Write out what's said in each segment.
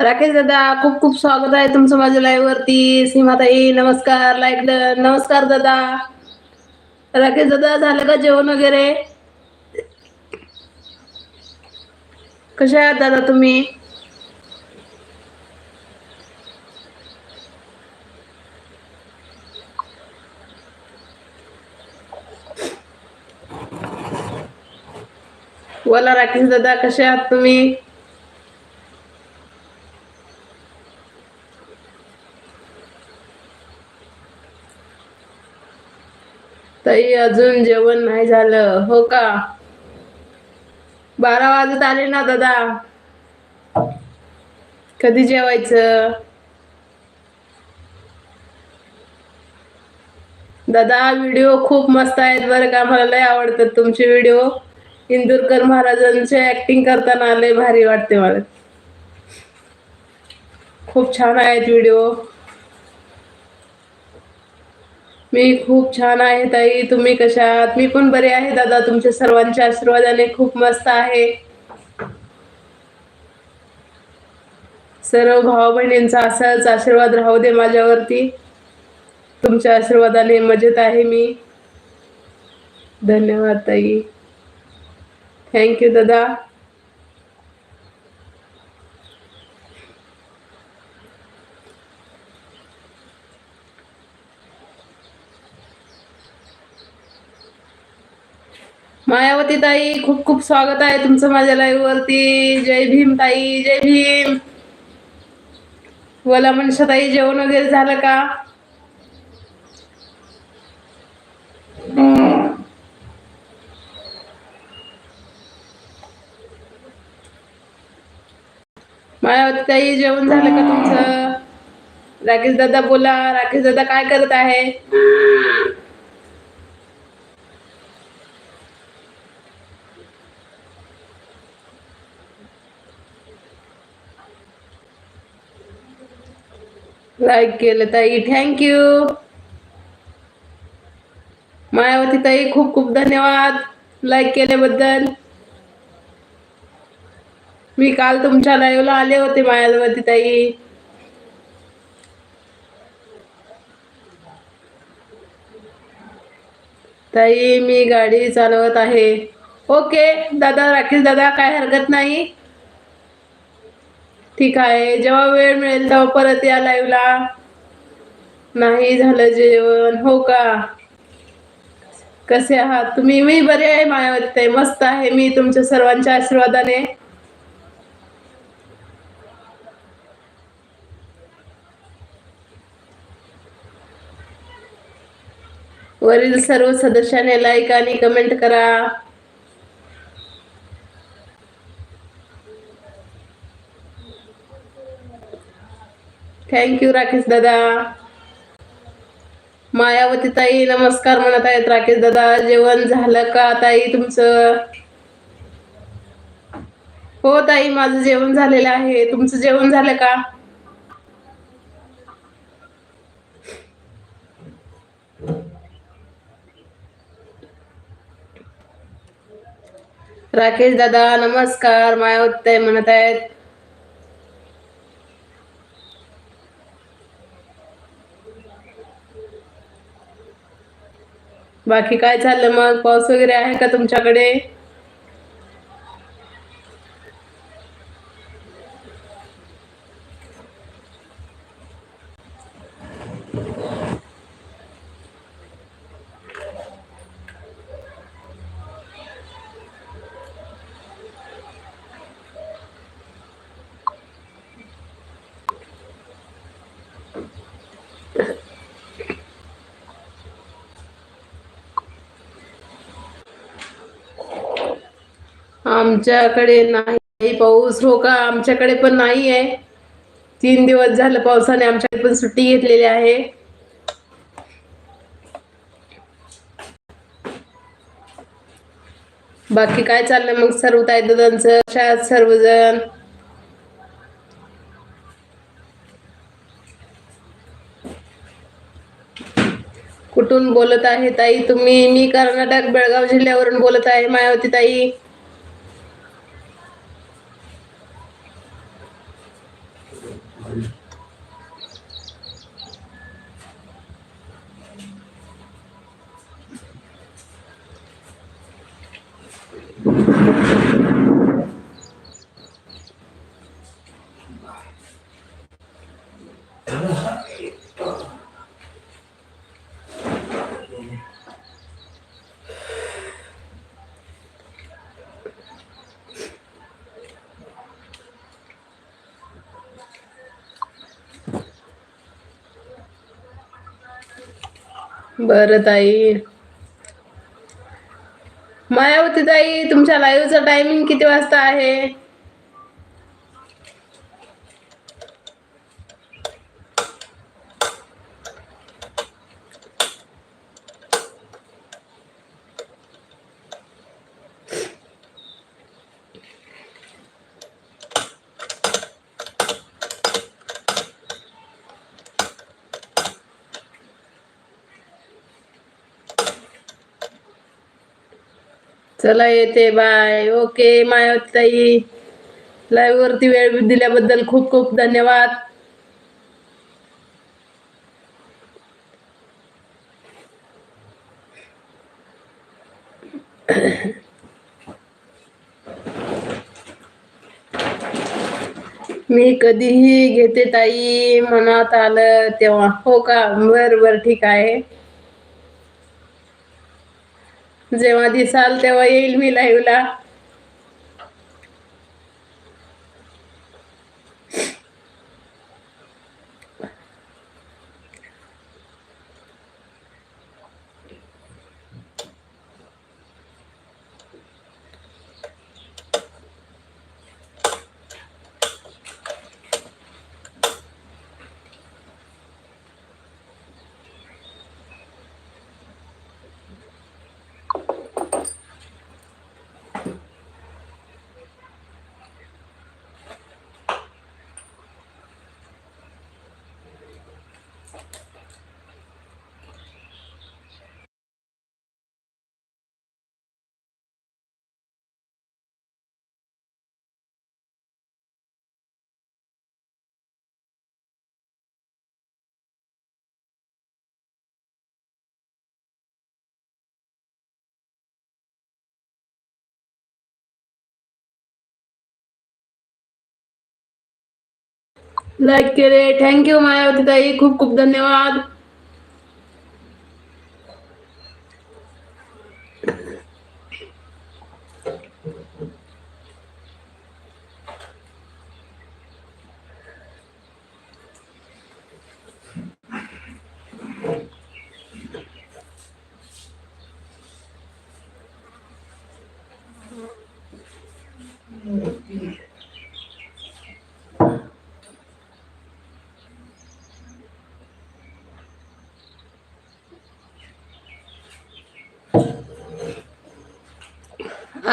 राकेश दादा खूप खूप स्वागत आहे तुमचं माझ्या लाईव्ह वरती. सीमाताई नमस्कार लाईक नमस्कार दादा. राकेश दादा झालं का जेवण वगैरे? कसे आहात दादा तुम्ही? बोला राकेश दादा कसे आहात तुम्ही? ताई अजून जेवण नाही झालं. हो का? बारा वाजत आले ना दादा? कधी जेवायचं? दादा व्हिडिओ खूप मस्त आहेत बरं का? मला लय आवडतात तुमचे व्हिडिओ. इंदुरकर महाराजांचे ऍक्टिंग करताना लय भारी वाटते मला. खूप छान आहेत व्हिडिओ. मी खूप छान आहे ताई. तुम्ही कशा आहात? मी पण बरे आहे दादा. तुमच्या सर्वांच्या आशीर्वादाने खूप मस्त आहे. सर्व भाऊ बहिणींचा असाच आशीर्वाद राहू दे माझ्यावरती. तुमच्या आशीर्वादाने मजेत आहे मी. धन्यवाद ताई. थँक्यू दादा. मायावती ताई खूप खूप स्वागत आहे तुमचं माझ्या लाईव्ह वरती. जय भीम ताई जय भीम. बोला मनशा ताई जेवण वगैरे झालं का? मायावती ताई जेवण झालं का तुमचं? राकेश दादा बोला राकेश दादा काय करत आहे? लाईक केलं ताई. थँक्यू मायावती ताई खूप खूप धन्यवाद लाईक केल्याबद्दल. मी काल तुमच्या लाईव्हला आले होते मायावती ताई. ताई मी गाडी चालवत आहे. ओके दादा राकेश दादा काय हरकत नाही? ठीक आहे. जेव्हा वेळ मिळेल तेव्हा परत या लाईव्हला नाही झालं जेवण. हो का? कसे आहात? तुम्ही मी बरे आहे मायावती मस्त आहे मी तुमच्या सर्वांच्या आशीर्वादाने. वरील सर्व सदस्याने लाईक आणि कमेंट करा. थँक्यू राकेश दादा मायावती ताई नमस्कार म्हणत आहेत राकेश दादा. जेवण झालं का ताई तुमचं? हो ताई माझं जेवण झालेलं आहे. तुमचं जेवण झालं का? राकेश दादा नमस्कार. मायावती ताई म्हणत आहेत. बाकी काय चाललं मग? पाऊस वगैरे आहे का तुमच्याकडे? आमच्याकडे नाही पाऊस हो का? आमच्याकडे पण नाही आहे तीन दिवस झालं पावसाने आमच्याकडे पण सुट्टी घेतलेली आहे. बाकी काय चाललंय मग सर्व ताई दादांचं? शाळेत सर्वजण? कुठून बोलत आहे ताई तुम्ही? मी कर्नाटक बेळगाव जिल्ह्यावरून बोलत आहे मायावती ताई. बरं ताई. मायावती ताई तुमच्या लाईव्हचा टायमिंग किती वाजता आहे? चला येते बाय ओके मायावती ताई लाईव्ह वरती वेळ दिल्याबद्दल खूप खूप धन्यवाद. मी कधीही घेते ताई मनात आलं तेव्हा. हो का? बर बर ठीक आहे. जेव्हा दिसाल तेव्हा येईल मी लाईव्हला लाईक केले थँक्यू मायावती ताई. खूप खूप धन्यवाद.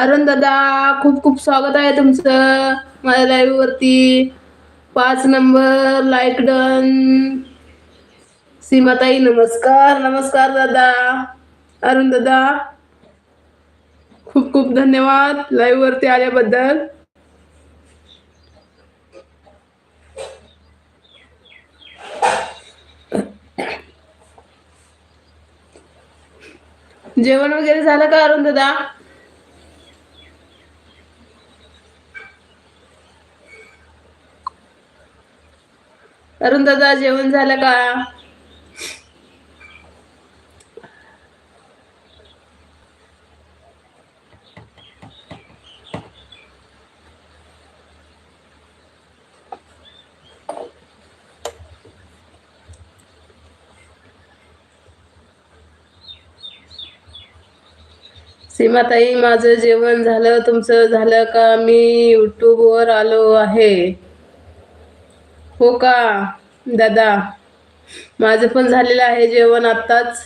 अरुण दादा खूप खूप स्वागत आहे तुमचं माझ्या लाईव्ह वरती. पाच नंबर लाईक डन सीमाताई नमस्कार नमस्कार दादा. अरुण दादा खूप खूप धन्यवाद लाईव्ह वरती आल्याबद्दल. जेवण वगैरे झालं का अरुण दादा? अरुण दादा जेवण झालं का? सीमाताई माझं जेवण झालं तुमचं झालं का? मी युट्यूबवर आलो आहे. हो का? दादा माझं पण झालेलं आहे जेवण आत्ताच.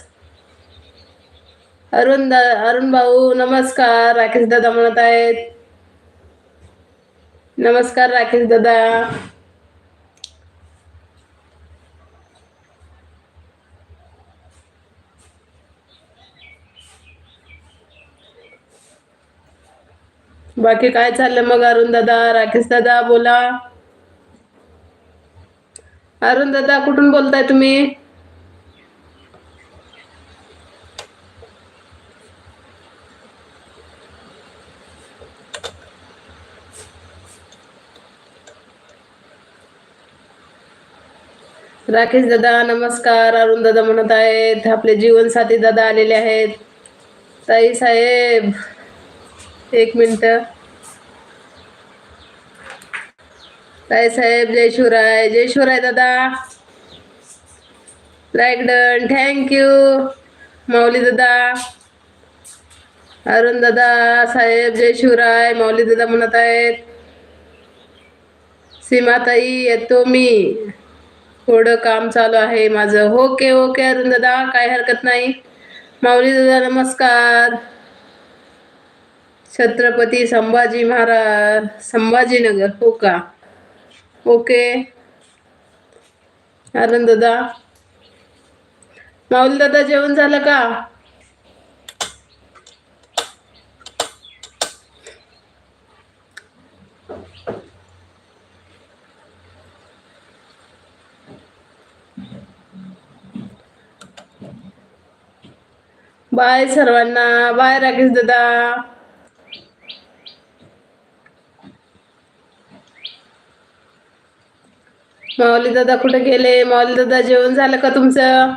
अरुण दा अरुण भाऊ नमस्कार. राकेश दादा म्हणत आहेत. नमस्कार राकेश दादा. बाकी काय चाललं मग अरुण दादा राकेश दादा बोला. अरुण दादा कुठून बोलताय तुम्ही? राकेश दादा नमस्कार. अरुण दादा म्हणत आहेत आपले जीवनसाथी दादा आलेले आहेत. ताई साहेब एक मिनिट. ताई साहेब जय शिवराय जय शिवराय दादा. लाईक डन थँक्यू माऊली दादा. अरुण दादा साहेब जय शिवराय माऊली दादा म्हणत आहेत. सीमाताई येतो मी. थोडं काम चालू आहे माझं. ओके ओके अरुण दादा. काय हरकत नाही. माऊली दादा नमस्कार. छत्रपती संभाजी महाराज संभाजीनगर. हो का? ओके. आनंद दादा. माऊली दादा जेवण झालं का? बाय सर्वांना. बाय राकेश दादा. माऊली दादा कुठे गेले? माऊली दादा जेवण झालं का तुमचं?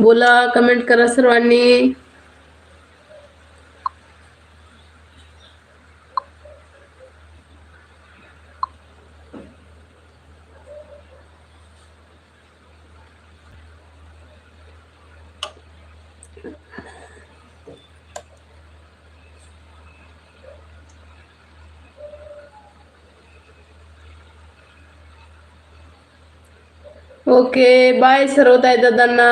बोला कमेंट करा सर्वांनी. ओके बाय सर्वताय दादांना.